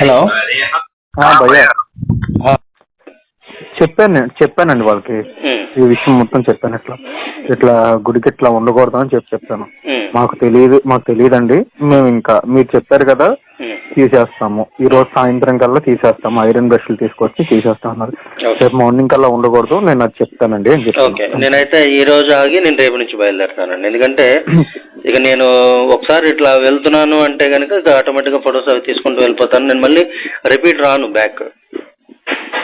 Hello. చెప్పాను చెప్పానండి వాళ్ళకి. ఈ విషయం మొత్తం చెప్పాను ఇట్లా. ఇట్లా గుడికి ఇట్లా ఉండకూడదు అని చెప్పి చెప్పాను. ఉమ్, మాకు తెలియదు మాకు తెలియదండి. మేము ఇంకా మీరు చెప్పారు కదా. తీసేస్తాము. ఈ రోజు సాయంత్రం కల్లా తీసేస్తాము. ఐరన్ బ్రష్లు తీసుకొచ్చి తీసేస్తాం అన్నారు. రేపు మార్నింగ్ కల్లా ఉండకూడదు. నేను అది చెప్తానండి అని ఓకే నేనైతే ఈ రోజు ఆగి నేను రేపు నుంచి బయలుదేరుతానండి. ఎందుకంటే ఇక నేను ఒకసారి ఇట్లా వెళ్తున్నాను అంటే కనుక ఇక ఆటోమేటిక్గా ఫొటోస్ అవి తీసుకుంటూ వెళ్ళిపోతాను. నేను మళ్ళీ రిపీట్ రాను బ్యాక్.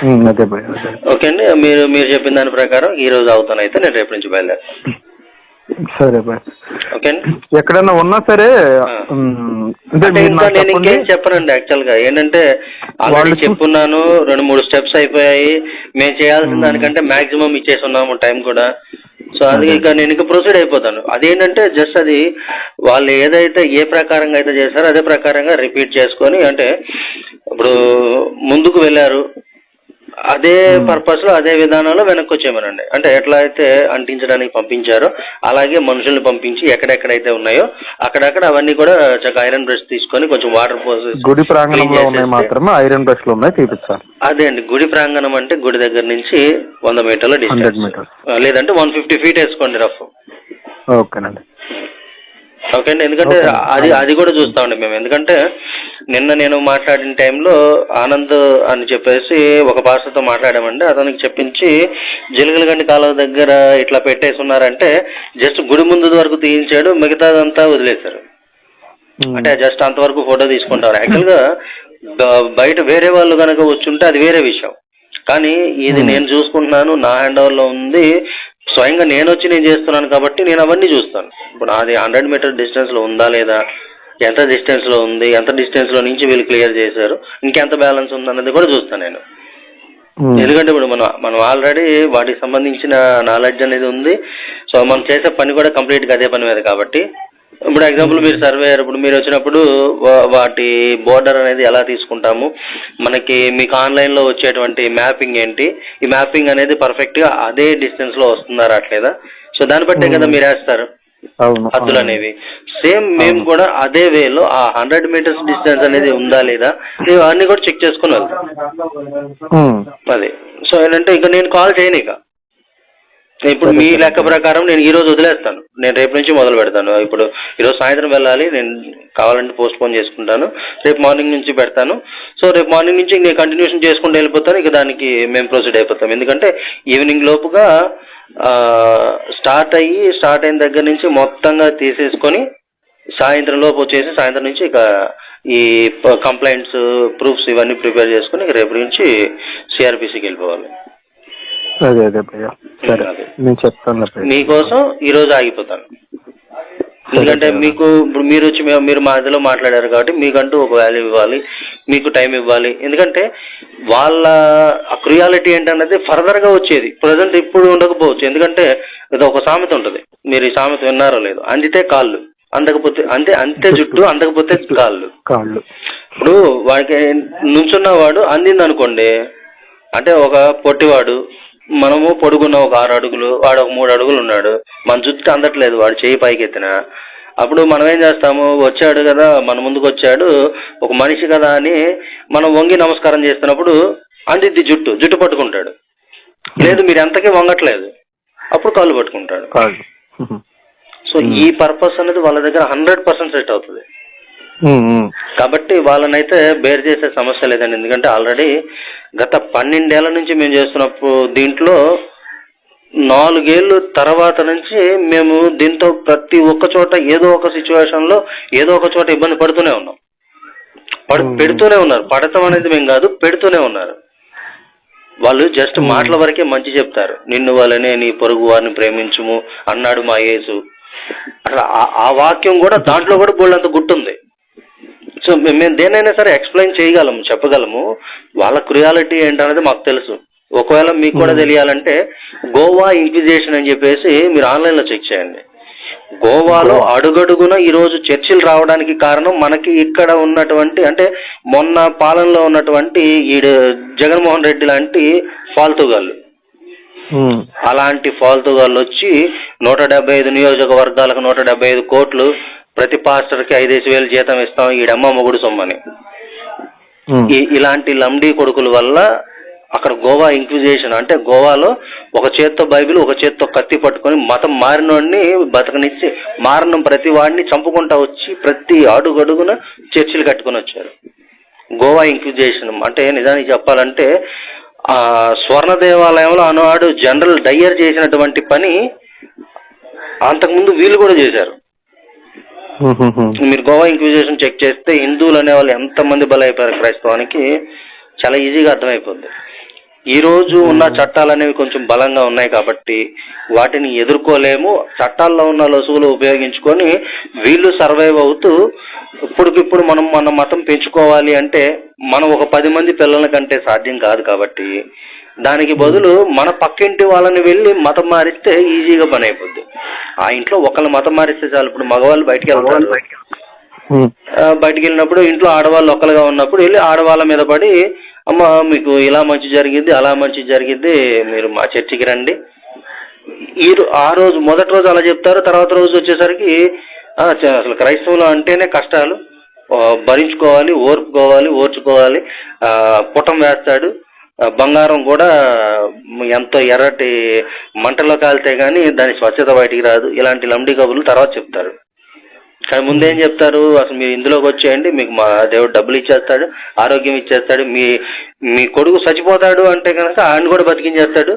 ఉమ్, అదే భయ్య అదే. ఓకే అండి. మీరు మీరు చెప్పిన దాని ప్రకారం ఈ రోజు అవుతాను అయితే నేను రేపు నుంచి బయలుదేరుతాను. సరే భయ్య. ఓకే అండి ఎక్కడైనా ఉన్నా సరే ఉమ్, అంటే అంటే మీరు ఇంకా నాకు నేను చెప్పండి. ఇంకేం చెప్పనండి యాక్చువల్గా. ఏంటంటే ఆల్రెడీ వాళ్ళు చూ- చెప్పున్నాను రెండు మూడు స్టెప్స్ అయిపోయాయి. మేము చేయాల్సిన దానికంటే మాక్సిమం ఇచ్చేసి ఉన్నాము టైం కూడా. సో అది ఇక నేను ఇంకా ప్రొసీడ్ అయిపోతాను. అదేంటంటే జస్ట్ అది వాళ్ళు ఏదైతే ఏ ప్రకారంగా అయితే చేశారో అదే ప్రకారంగా రిపీట్ చేసుకొని అంటే ఇప్పుడు ముందుకు వెళ్ళారు. అదే పర్పస్లో అదే విధానంలో వెనక్కి వచ్చేయమనండి. అంటే ఎట్లా అయితే అంటించడానికి పంపించారో అలాగే మనుషుల్ని పంపించి ఎక్కడెక్కడైతే ఉన్నాయో అక్కడక్కడ అవన్నీ కూడా చక్కగా ఐరన్ బ్రష్ తీసుకొని కొంచెం వాటర్ పోసి గుడి ప్రాంగణంలో ఉన్నాయి మాత్రమే ఐరన్ బ్రష్లు ఉన్నాయి తీపిస్తాను. అదే అండి. గుడి ప్రాంగణం అంటే గుడి దగ్గర నుంచి వంద మీటర్ల 100 డిస్టెన్స్ లేదంటే వన్ ఫిఫ్టీ ఫీట్ వేసుకోండి రఫ్. ఓకేనండి. ఓకే అండి. ఎందుకంటే. అది అది కూడా చూస్తామండి మేము. ఎందుకంటే నిన్న నేను మాట్లాడిన టైంలో ఆనంద్ అని చెప్పేసి ఒక పాస్టర్తో మాట్లాడామండి. అతనికి చెప్పించి జిలగలగండి కాలువ దగ్గర ఇట్లా పెట్టేసి ఉన్నారంటే జస్ట్ గుడి ముందు వరకు తీయించాడు మిగతాదంతా వదిలేశారు. అంటే జస్ట్ అంతవరకు ఫోటో తీసుకుంటారు. యాక్చువల్గా బయట వేరే వాళ్ళు కనుక వచ్చుంటే అది వేరే విషయం. కానీ ఇది. నేను చూసుకుంటున్నాను నా హ్యాండ్ ఓవర్లో ఉంది. స్వయంగా నేను వచ్చి నేను చేస్తున్నాను కాబట్టి నేను అవన్నీ చూస్తాను. ఇప్పుడు అది హండ్రెడ్ మీటర్ డిస్టెన్స్లో ఉందా లేదా? ఎంత డిస్టెన్స్లో ఉంది ఎంత డిస్టెన్స్లో నుంచి వీళ్ళు క్లియర్ చేశారు ఇంకెంత బ్యాలెన్స్ ఉందన్నది కూడా చూస్తాను నేను. ఉమ్. ఎందుకంటే ఇప్పుడు మనం మనం ఆల్రెడీ వాటికి సంబంధించిన నాలెడ్జ్ అనేది ఉంది. సో మనం చేసే పని కూడా కంప్లీట్గా అదే పని మీద కాబట్టి. ఇప్పుడు ఎగ్జాంపుల్ మీరు సర్వేయర్ ఇప్పుడు మీరు వచ్చినప్పుడు వాటి బోర్డర్ అనేది ఎలా తీసుకుంటాము? మనకి మీకు ఆన్లైన్లో వచ్చేటువంటి మ్యాపింగ్ ఏంటి? ఈ మ్యాపింగ్ అనేది పర్ఫెక్ట్గా అదే డిస్టెన్స్లో వస్తుందా రావట్లేదా సో దాన్ని బట్టే కదా మీరు వేస్తారు. హద్దులు అనేవి సేమ్ మేము కూడా అదే వేలో ఆ హండ్రెడ్ మీటర్స్ డిస్టెన్స్ అనేది ఉందా లేదా ఇవన్నీ కూడా చెక్ చేసుకుని. అది. సో ఏంటంటే ఇక నేను కాల్ చేయను ఇక. ఇప్పుడు మీ లెక్క ప్రకారం నేను ఈ రోజు వదిలేస్తాను. నేను రేపు నుంచి మొదలు పెడతాను. ఇప్పుడు ఈరోజు సాయంత్రం వెళ్ళాలి నేను కావాలంటే పోస్ట్ పోన్ చేసుకుంటాను. రేపు మార్నింగ్ నుంచి పెడతాను. సో రేపు మార్నింగ్ నుంచి నేను కంటిన్యూషన్ చేసుకుంటూ వెళ్ళిపోతాను. ఇక దానికి మేము ప్రొసీడ్ అయిపోతాం. ఎందుకంటే ఈవినింగ్ లోపుగా స్టార్ట్ అయ్యి స్టార్ట్ అయిన దగ్గర నుంచి మొత్తంగా తీసేసుకొని సాయంత్రం లోపు వచ్చేసి సాయంత్రం నుంచి ఇక ఈ కంప్లైంట్స్ ప్రూఫ్స్ ఇవన్నీ ప్రిపేర్ చేసుకుని రేపు నుంచి సిఆర్పిసికి వెళ్ళిపోవాలి. అదే అదే భయ్య. సరే. అదే. నేను చెప్తాను మీకోసం ఈ రోజు ఆగిపోతాను. ఎందుకంటే. మీకు ఇప్పుడు మీరు వచ్చి మీరు మా మధ్యలో మాట్లాడారు కాబట్టి మీకంటూ ఒక వాల్యూ ఇవ్వాలి మీకు టైం ఇవ్వాలి. ఎందుకంటే వాళ్ళ క్రియాలిటీ ఏంటన్నది ఫర్దర్గా వచ్చేది. ప్రజెంట్ ఇప్పుడు ఉండకపోవచ్చు. ఎందుకంటే ఇది ఒక సామెత ఉంటుంది. మీరు ఈ సామెత విన్నారో లేదు. అందితే కాళ్ళు. అందకపోతే అంతే అంతే జుట్టు అందకపోతే కాళ్ళు. కాళ్ళు. ఇప్పుడు వాడికి నుంచున్నవాడు అందింది అనుకోండి అంటే ఒక పొట్టివాడు మనము పొడుగున్న ఒక ఆరు అడుగులు వాడు ఒక మూడు అడుగులు ఉన్నాడు. మన జుట్టు అందట్లేదు. వాడు చేయి పైకెత్తిన అప్పుడు మనం ఏం చేస్తాము? వచ్చాడు కదా మన ముందుకు వచ్చాడు ఒక మనిషి కదా అని మనం వంగి నమస్కారం చేస్తున్నప్పుడు అందిద్ది జుట్టు జుట్టు పట్టుకుంటాడు. లేదు మీరు ఎంతకీ వంగట్లేదు. అప్పుడు కాళ్ళు పట్టుకుంటాడు. సో ఈ పర్పస్ అనేది వాళ్ళ దగ్గర హండ్రెడ్ పర్సెంట్ సెట్ అవుతుంది. కాబట్టి వాళ్ళనైతే బేర్ చేసే సమస్య లేదండి. ఎందుకంటే ఆల్రెడీ గత పన్నెండేళ్ళ నుంచి మేము చేస్తున్నప్పుడు దీంట్లో నాలుగేళ్ళు తర్వాత నుంచి మేము దీంతో ప్రతి ఒక్క చోట ఏదో ఒక సిచ్యువేషన్లో ఏదో ఒక చోట ఇబ్బంది పడుతూనే ఉన్నాం. పడు. పెడుతూనే ఉన్నారు. పడటం అనేది మేము కాదు పెడుతూనే ఉన్నారు. వాళ్ళు జస్ట్. మాటల వరకే మంచి చెప్తారు. నిన్ను వాళ్ళనే నీ పొరుగు వారిని ప్రేమించుము అన్నాడు మా యేసు. అసలు ఆ- వాక్యం కూడా దాంట్లో కూడా బోళ్ళంత గుర్తుంది. సో మేము దేనైనా సరే ఎక్స్ప్లెయిన్ చేయగలము చెప్పగలము. వాళ్ళ క్రియాలిటీ ఏంటనేది మాకు తెలుసు. ఒకవేళ మీకు కూడా Hmm. తెలియాలంటే గోవా ఇంక్విజేషన్ అని చెప్పేసి మీరు ఆన్లైన్లో చెక్ చేయండి గోవాలో అడుగడుగున ఈరోజు చర్చిలు రావడానికి కారణం మనకి ఇక్కడ ఉన్నటువంటి అంటే మొన్న పాలనలో ఉన్నటువంటి ఈ జగన్మోహన్ రెడ్డి లాంటి ఫాల్తుగాళ్ళు ఉమ్. అలాంటి ఫాల్తూ వాళ్ళు వచ్చి నూట డెబ్బై ఐదు నియోజకవర్గాలకు నూట డెబ్బై ఐదు కోట్లు ప్రతి పాస్టర్కి ఐదేసి వేలు జీతం ఇస్తాం ఈడమ్మ మొగుడు సొమ్మని. ఈ ఇలాంటి లంబడీ కొడుకుల వల్ల అక్కడ గోవా ఇంక్విజేషన్ అంటే గోవాలో ఒక చేత్తో బైబిల్ ఒక చేత్తో కత్తి పట్టుకొని మతం మారినోడిని బతకనిచ్చి మారిన ప్రతి వాడిని చంపుకుంటా వచ్చి ప్రతి అడుగడుగున చర్చిలు కట్టుకొని వచ్చారు. గోవా ఇంక్విజేషన్ అంటే నిజానికి చెప్పాలంటే ఆ స్వర్ణ దేవాలయంలో ఆనాడు జనరల్ డయ్యర్ చేసినటువంటి పని అంతకుముందు వీళ్ళు కూడా చేశారు. మీరు గోవా ఇంక్విజేషన్ చెక్ చేస్తే హిందువులు అనే వాళ్ళు ఎంతమంది బలైపోయారు క్రైస్తవానికి? చాలా ఈజీగా అర్థమైపోద్ది. ఈ రోజు ఉన్న చట్టాలు అనేవి కొంచెం బలంగా ఉన్నాయి కాబట్టి వాటిని ఎదుర్కోలేము. చట్టాల్లో ఉన్న లొసుగులు ఉపయోగించుకొని వీళ్ళు సర్వైవ్ అవుతూ ఇప్పటికిప్పుడు మనం మన మతం పెంచుకోవాలి అంటే మనం ఒక పది మంది పిల్లల కంటే సాధ్యం కాదు కాబట్టి దానికి బదులు మన పక్కింటి వాళ్ళని వెళ్ళి మతం మారిస్తే ఈజీగా పని అయిపోద్ది. ఆ ఇంట్లో ఒకళ్ళ మతం మారిస్తే చాలు. ఇప్పుడు మగవాళ్ళు బయటికి వెళ్తారు. బయటికి వెళ్ళినప్పుడు ఇంట్లో ఆడవాళ్ళు ఒక్కలుగా ఉన్నప్పుడు వెళ్ళి ఆడవాళ్ళ మీద పడి అమ్మ మీకు ఇలా మంచి జరిగింది అలా మంచి జరిగింది మీరు మా చర్చికి రండి. ఈ ఆ రోజు మొదటి రోజు అలా చెప్తారు తర్వాత రోజు వచ్చేసరికి అసలు క్రైస్తవులు అంటేనే కష్టాలు. భరించుకోవాలి ఓర్పుకోవాలి ఓర్చుకోవాలి. పుటం వేస్తాడు. బంగారం కూడా ఎంతో ఎర్రటి మంటలో కాలితే కానీ దాని స్వచ్ఛత బయటికి రాదు. ఇలాంటి లంబడి కబుర్లు తర్వాత చెప్తారు. కానీ ముందేం చెప్తారు? అసలు మీరు ఇందులోకి వచ్చేయండి మీకు మా దేవుడు డబ్బులు ఇచ్చేస్తాడు ఆరోగ్యం ఇచ్చేస్తాడు మీ మీ కొడుకు చచ్చిపోతాడు అంటే కనుక ఆయన కూడా బతికించేస్తాడు.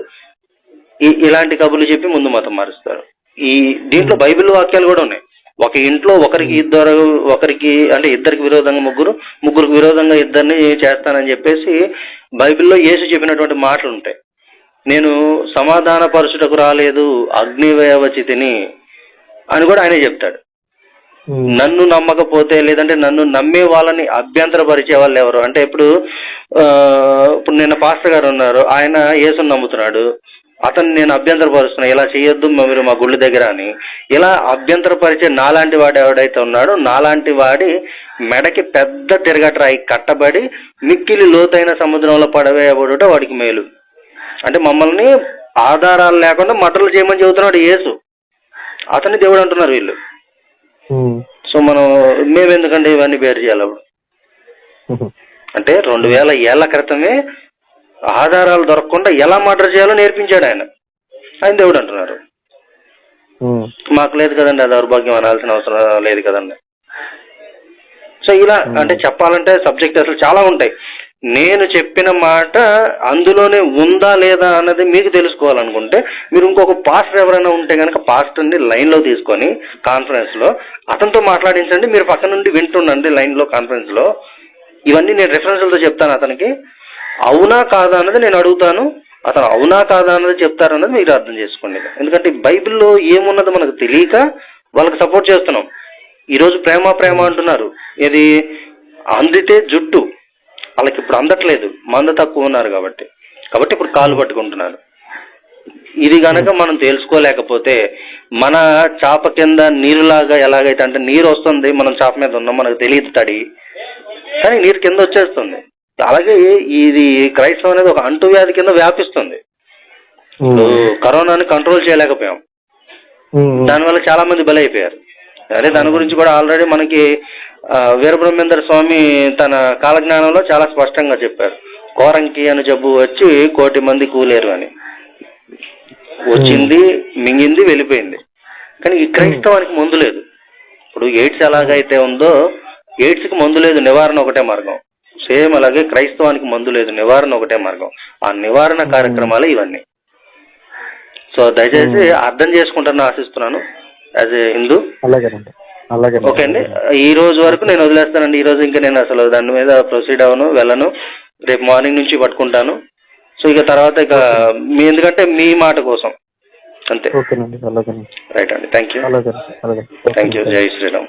ఇలాంటి కబుర్లు చెప్పి ముందు మతం మారుస్తారు. ఈ దీంట్లో బైబిల్ వాక్యాలు కూడా ఉన్నాయి. ఒక ఇంట్లో ఒకరికి ఇద్దరు ఒకరికి అంటే ఇద్దరికి విరోధంగా ముగ్గురు ముగ్గురికి విరోధంగా ఇద్దరిని చేస్తానని చెప్పేసి బైబిల్లో యేసు చెప్పినటువంటి మాటలు ఉంటాయి. నేను సమాధాన పరుచుటకు రాలేదు అగ్నివేయవచితిని అని కూడా ఆయనే చెప్తాడు. Hmm. నన్ను నమ్మకపోతే లేదంటే నన్ను నమ్మే వాళ్ళని అభ్యంతరపరిచే వాళ్ళు ఎవరు? అంటే ఇప్పుడు ఆ, ఇప్పుడు నిన్న పాస్టర్ గారు ఉన్నారు. ఆయన యేసుని నమ్ముతున్నాడు. అతను నేను అభ్యంతరపరుస్తున్నా. ఇలా చేయొద్దు మీరు మా గుళ్ళు దగ్గర అని. ఇలా అభ్యంతరపరిచే నాలాంటి వాడు ఎవడైతే ఉన్నాడో నాలాంటి వాడి మెడకి పెద్ద తిరగట్రాయి కట్టబడి మిక్కిలి లోతైన సముద్రంలో పడవేయబడుట వాడికి మేలు. అంటే మమ్మల్ని ఆధారాలు లేకుండా మటలు చేయమని చెబుతున్నాడు యేసు. అతని దేవుడు అంటున్నారు వీళ్ళు. సో మనం మేము ఎందుకంటే ఇవన్నీ బేర్ చేయాలి అప్పుడు? ఉమ్. అంటే రెండు వేల ఏళ్ళ క్రితమే ఆధారాలు దొరకకుండా ఎలా మర్డర్ చేయాలో నేర్పించాడు ఆయన. ఆయన దేవుడు అంటున్నారు. ఉమ్. మాకు లేదు కదండి ఆ దౌర్భాగ్యం అనాల్సిన అవసరం లేదు కదండి. సో ఇలా అంటే చెప్పాలంటే సబ్జెక్ట్ అసలు చాలా ఉంటాయి. నేను చెప్పిన మాట అందులోనే ఉందా లేదా అన్నది మీకు తెలుసుకోవాలనుకుంటే మీరు ఇంకొక పాస్టర్ ఎవరైనా ఉంటే కనుక పాస్టర్ని లైన్లో తీసుకొని కాన్ఫరెన్స్లో అతనితో మాట్లాడించండి. మీరు పక్క నుండి వింటుండండి లైన్లో కాన్ఫరెన్స్లో. ఇవన్నీ నేను రెఫరెన్స్లతో చెప్తాను అతనికి. అవునా కాదా అన్నది నేను అడుగుతాను. అతను అవునా కాదా అన్నది చెప్తారన్నది మీరు అర్థం చేసుకోండి. ఎందుకంటే బైబిల్లో ఏమున్నదో మనకు తెలియక వాళ్ళకి సపోర్ట్ చేస్తున్నాం. ఈరోజు ప్రేమ ప్రేమ అంటున్నారు. ఇది అందితే జుట్టు. వాళ్ళకి ఇప్పుడు అందట్లేదు. మంద తక్కువ ఉన్నారు కాబట్టి. కాబట్టి ఇప్పుడు కాలు పట్టుకుంటున్నారు. ఇది గనక మనం తెలుసుకోలేకపోతే మన చాప కింద నీరులాగా ఎలాగైతే అంటే నీరు వస్తుంది మనం చాప మీద ఉన్నాం మనకు తెలియదు తడి. కానీ నీరు కింద వచ్చేస్తుంది. అలాగే ఇది క్రైస్తవం అనేది ఒక అంటువ్యాధి కింద వ్యాపిస్తుంది. కరోనాని కంట్రోల్ చేయలేకపోయాం. దానివల్ల చాలా మంది బలైపోయారు. అదే దాని గురించి కూడా ఆల్రెడీ మనకి వీరబ్రహ్మేంద్ర స్వామి తన కాలజ్ఞానంలో చాలా స్పష్టంగా చెప్పారు. కోరంకి అని జబ్బు వచ్చి కోటి మంది కూలేరు అని. వచ్చింది మింగింది వెళ్ళిపోయింది. కానీ ఈ క్రైస్తవానికి మందు లేదు. ఇప్పుడు ఎయిడ్స్ ఎలాగైతే ఉందో ఎయిడ్స్కి మందు లేదు నివారణ ఒకటే మార్గం. సేమ్ అలాగే క్రైస్తవానికి మందు లేదు నివారణ ఒకటే మార్గం. ఆ నివారణ కార్యక్రమాలు ఇవన్నీ. సో దయచేసి అర్థం చేసుకుంటారని ఆశిస్తున్నాను. As a Hindu. అలాగేనండి. అలాగే ఓకే అండి. ఈ రోజు వరకు నేను వదిలేస్తానండి. ఈ రోజు ఇంకా నేను అసలు దాని మీద ప్రొసీడ్ అవ్వను వెళ్ళను. రేపు మార్నింగ్ నుంచి పట్టుకుంటాను. సో ఇక తర్వాత ఇక మీ ఎందుకంటే మీ మాట కోసం. అంతే. ఓకేనండి. రైట్ అండి. థ్యాంక్ యూ అలాగే అలాగే. థ్యాంక్ యూ జై శ్రీరామ్.